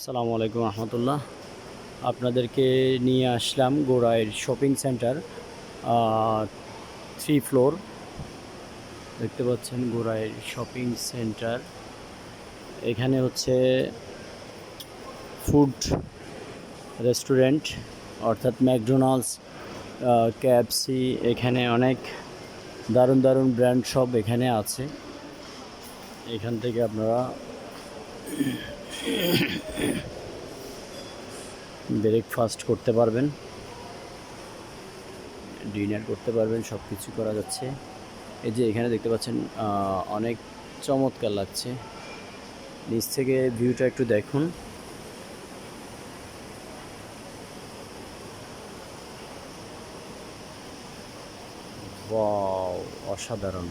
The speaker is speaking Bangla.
আসসালামু আলাইকুম রহমতুল্লাহ। আপনাদেরকে নিয়ে আসলাম গোড়াইয়ের শপিং সেন্টার থ্রি ফ্লোর দেখতে পাচ্ছেন গোড়াইয়ের শপিং সেন্টার। এখানে হচ্ছে ফুড রেস্টুরেন্ট অর্থাৎ ম্যাকডোনাল্ডস ক্যাপসি এখানে অনেক দারুণ দারুণ ব্র্যান্ড সব এখানে আছে। এখান থেকে আপনারা ব্রেকফাস্ট করতে পারবেন ডিনার করতে পারবেন সব কিছু করা যাচ্ছে। এই যে এখানে দেখতে পাচ্ছেন অনেক চমৎকার লাগছে। নিচ থেকে ভিউটা একটু দেখুন। অসাধারণ।